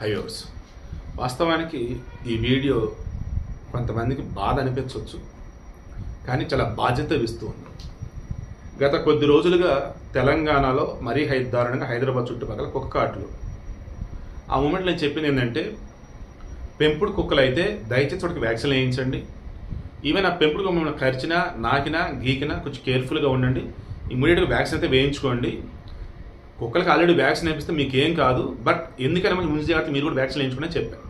హైవర్స్ వాస్తవానికి ఈ వీడియో కొంతమందికి బాధ అనిపించవచ్చు కానీ చాలా బాధ్యత ఇస్తూ ఉంది. గత కొద్ది రోజులుగా తెలంగాణలో మరీ హై దారుణంగా హైదరాబాద్ చుట్టుపక్కల కుక్క కాట్లు ఆ మూమెంట్ నేను చెప్పింది ఏంటంటే పెంపుడు కుక్కలు అయితే దయచేసి వాటికి వ్యాక్సిన్ వేయించండి. ఈవెన్ ఆ పెంపుడు కుక్క మిమ్మల్ని కరిచినా నాకినా గీకినా కొంచెం కేర్ఫుల్గా ఉండండి. ఇమీడియట్గా వ్యాక్సిన్ అయితే వేయించుకోండి. కుక్కలకి ఆల్రెడీ వ్యాక్సిన్ వేపిస్తే మీకు ఏం కాదు బట్ ఎందుకైనా మంచి ముందు జాగ్రత్త మీరు కూడా వ్యాక్సిన్ వేయించుకునే చెప్పారు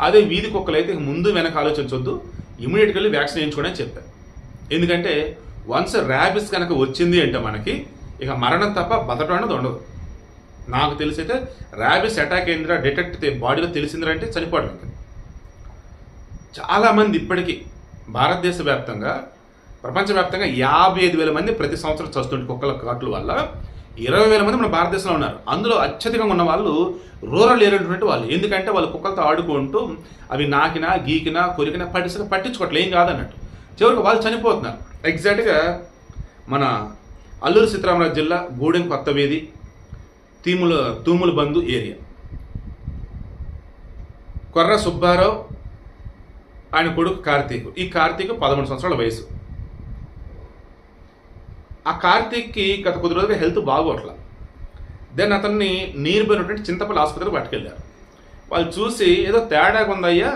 అదే వీధి కుక్కలు అయితే ముందు వెనక ఆలోచించొద్దు ఇమీడియట్గా వెళ్ళి వ్యాక్సిన్ వేయించుకోవడం చెప్పారు ఎందుకంటే వన్స్ ర్యాబిస్ కనుక వచ్చింది అంటే మనకి ఇక మరణం తప్ప బతకడం అనేది ఉండదు. నాకు తెలిసి అయితే ర్యాబిస్ అటాక్ అయిందిరా డిటెక్ట్ బాడీలో తెలిసిందిరా అంటే చనిపోవడం ఇంకా. చాలామంది ఇప్పటికీ భారతదేశ వ్యాప్తంగా ప్రపంచవ్యాప్తంగా యాభై ఐదు వేల మంది ప్రతి సంవత్సరం చస్తుంటే కుక్కల కాట్ల వల్ల ఇరవై వేల మంది మన భారతదేశంలో ఉన్నారు. అందులో అత్యధికంగా ఉన్న వాళ్ళు రూరల్ ఏరియా వాళ్ళు. ఎందుకంటే వాళ్ళు కుక్కలతో ఆడుకుంటూ అవి నాకినా గీకినా కొరికినా పట్టించక పట్టించుకోవట్లేదు ఏం కాదన్నట్టు. చివరికి వాళ్ళు చనిపోతున్నారు. ఎగ్జాక్ట్గా మన అల్లూరు సీతారామరాజు జిల్లా గూడెం కొత్త వీధి తీముల తూముల బంధు ఏరియా. కొర్ర సుబ్బారావు ఆయన కొడుకు కార్తీక్. ఈ కార్తీక్ పదమూడు సంవత్సరాల వయసు. ఆ కార్తీక్కి గత కొద్ది రోజులుగా హెల్త్ బాగోట్ల. దెన్ అతన్ని నీరు పోయినటువంటి చింతపల్లి ఆసుపత్రికి పట్టుకెళ్ళారు. వాళ్ళు చూసి ఏదో తేడాగా ఉందయ్యా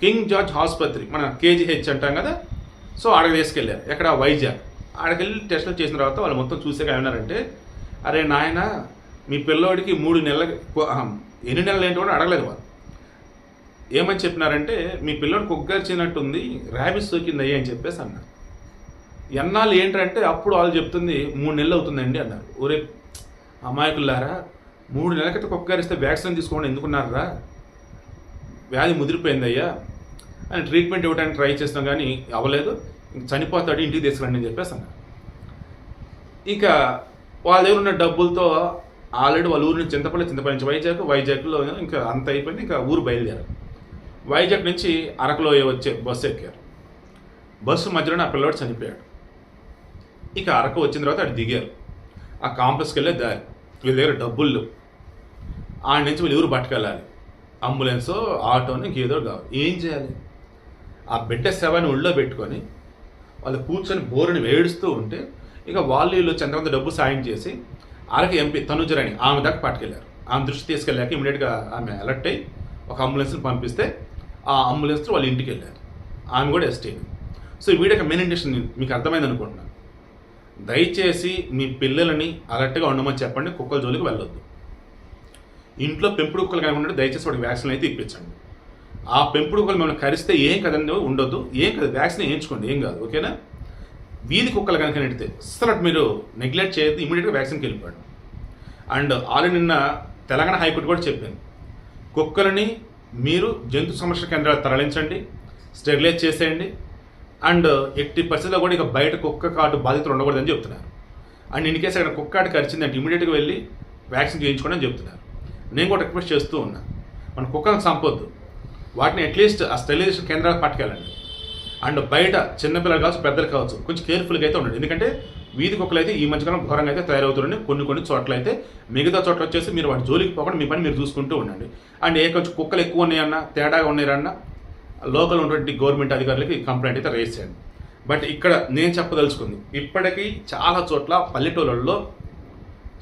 కింగ్ జార్జ్ ఆసుపత్రి మన కేజీహెచ్ అంటాం కదా సో ఆడకి తీసుకెళ్ళారు. ఎక్కడ? వైజాగ్. ఆడకెళ్ళి టెస్టులు చేసిన తర్వాత వాళ్ళు మొత్తం చూసాక ఏమన్నారంటే అరే నాయన మీ పిల్లోడికి మూడు నెలల ఎన్ని నెలలు ఏంటి కూడా అడగలేదు వాళ్ళు. ఏమని చెప్పినారంటే మీ పిల్లోడు కుగ్గరిచినట్టుంది ర్యాబిస్ సోకిందయ్యా అని చెప్పేసి అన్నారు. ఎన్నాళ్ళు ఏంటంటే అప్పుడు వాళ్ళు చెప్తుంది మూడు నెలలు అవుతుందండి అన్నారు. ఒరే అమాయకులారా మూడు నెలల క్రితం కుక్కగారిస్తే వ్యాక్సిన్ తీసుకోండి ఎందుకున్నారా వ్యాధి ముదిరిపోయిందయ్యా. అని ట్రీట్మెంట్ ఇవ్వడానికి ట్రై చేస్తాం కానీ అవ్వలేదు. చనిపోతాడు ఇంటికి తీసుకురండి అని చెప్పేసి అన్నారు. ఇక వాళ్ళ దగ్గర ఉన్న డబ్బులతో ఆల్రెడీ వాళ్ళ ఊరు నుంచి చింతపల్లి చింతపల్లి నుంచి వైజాగ్ వైజాగ్లో ఇంకా అంత అయిపోయింది ఇంకా ఊరు బయలుదేరారు. వైజాగ్ నుంచి అరకులో వచ్చే బస్సు ఎక్కారు. బస్సు మధ్యలో ఆ పిల్లవాడు చనిపోయాడు. ఇక అరకు వచ్చిన తర్వాత అటు దిగారు. ఆ కాంప్లెక్స్కి వెళ్ళే దారి వీళ్ళ దగ్గర డబ్బులు ఆడ నుంచి వీళ్ళు ఎవరు పట్టుకెళ్ళాలి. అంబులెన్సో ఆటోని ఇంకేదో కావాలి. ఏం చేయాలి? ఆ బిడ్డ శవాన్ని ఒళ్ళో పెట్టుకొని వాళ్ళు కూర్చొని బోరుని వేడుస్తూ ఉంటే ఇక వాళ్ళు వీళ్ళు చంద్రవంత డబ్బు సాయం చేసి అరకు ఎంపీ తనుజరాణి ఆమె దాకా పట్టుకెళ్ళారు. ఆమె దృష్టి తీసుకెళ్ళాక ఇమీడియట్గా ఆమె అలర్ట్ అయ్యి ఒక అంబులెన్స్ని పంపిస్తే ఆ అంబులెన్స్తో వాళ్ళు ఇంటికి వెళ్ళారు ఆమె కూడా ఎస్టీ సో ఈ వీడియో మెయిన్ ఇంటెన్షన్ మీకు అర్థమైంది అనుకుంటున్నాను. దయచేసి మీ పిల్లలని అలర్ట్గా ఉండమని చెప్పండి కుక్కల జోలికి వెళ్ళొద్దు. ఇంట్లో పెంపుడు కుక్కలు కనుక ఉంటే దయచేసి వాడికి వ్యాక్సిన్ అయితే ఇప్పించండి. ఆ పెంపుడు కుక్కలు మిమ్మల్ని కరిస్తే ఏం కదండి ఉండొద్దు. ఏం కదా వ్యాక్సిన్ వేయించుకోండి ఏం కాదు ఓకేనా? వీధి కుక్కలు కనుక నెడితే అసలు మీరు నెగ్లెక్ట్ చేయొద్దు ఇమీడియట్గా వ్యాక్సిన్కి వెళ్ళిపోండి. అండ్ ఆల్రెడీ నిన్న తెలంగాణ హైకోర్టు కూడా చెప్పింది కుక్కలని మీరు జంతు సంరక్షణ కేంద్రాలు తరలించండి స్టెరిలైజ్ చేసేయండి అండ్ ఎట్టి పరిస్థితుల్లో కూడా ఇక బయట కుక్క కాటు బాధితులు ఉండకూడదని చెప్తున్నారు. అండ్ ఇన్ కేసు అక్కడ కుక్క కాటు కరిచిందంటే ఇమీడియట్గా వెళ్ళి వ్యాక్సిన్ చేయించుకోండి అని చెప్తున్నారు. నేను కూడా రిక్వెస్ట్ చేస్తూ ఉన్నా మన కుక్కలను చంపొద్దు వాటిని అట్లీస్ట్ ఆ స్టెరిలైజేషన్ కేంద్రాలకు పట్టుకెళ్ళండి. అండ్ బయట చిన్నపిల్లలు కావచ్చు పెద్దలు కావచ్చు కొంచెం కేర్ఫుల్గా అయితే ఉండండి. ఎందుకంటే వీధి కుక్కలు అయితే ఈ మధ్యకాలం ఘోరంగా అయితే తయారవుతుండండి కొన్ని కొన్ని చోట్ల అయితే మిగతా చోట్ల వచ్చేసి మీరు వాటి జోలికి పోకుండా మీ పని మీరు చూసుకుంటూ ఉండండి. అండ్ ఏ కొంచెం కుక్కలు ఎక్కువ ఉన్నాయన్నా తేడాగా ఉన్నాయన్నా లోకల్ ఉన్నటువంటి గవర్నమెంట్ అధికారులకి కంప్లైంట్ అయితే రేస్ చేయండి. బట్ ఇక్కడ నేను చెప్పదలుచుకుంది ఇప్పటికీ చాలా చోట్ల పల్లెటూళ్ళల్లో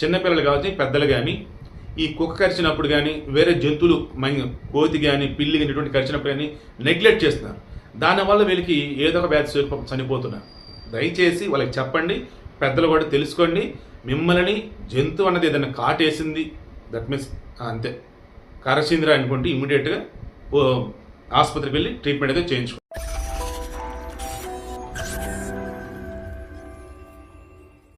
చిన్నపిల్లలు కావచ్చు పెద్దలు కానీ ఈ కుక్క కరిచినప్పుడు కానీ వేరే జంతువులు కోతి కానీ పిల్లి కానీ ఇటువంటి కరిచినప్పుడు కానీ నెగ్లెక్ట్ చేస్తున్నారు. దానివల్ల వీళ్ళకి ఏదో ఒక వ్యాధి స్వరూపం చనిపోతున్నారు. దయచేసి వాళ్ళకి చెప్పండి పెద్దలు కూడా తెలుసుకోండి మిమ్మల్ని జంతువు అన్నది ఏదైనా కాటేసింది దట్ మీన్స్ అంతే. కరచింద్ర అనుకుంటే ఇమీడియట్గా ఆసుపత్రికి వెళ్ళి ట్రీట్మెంట్ అయితే చేయించుకోండి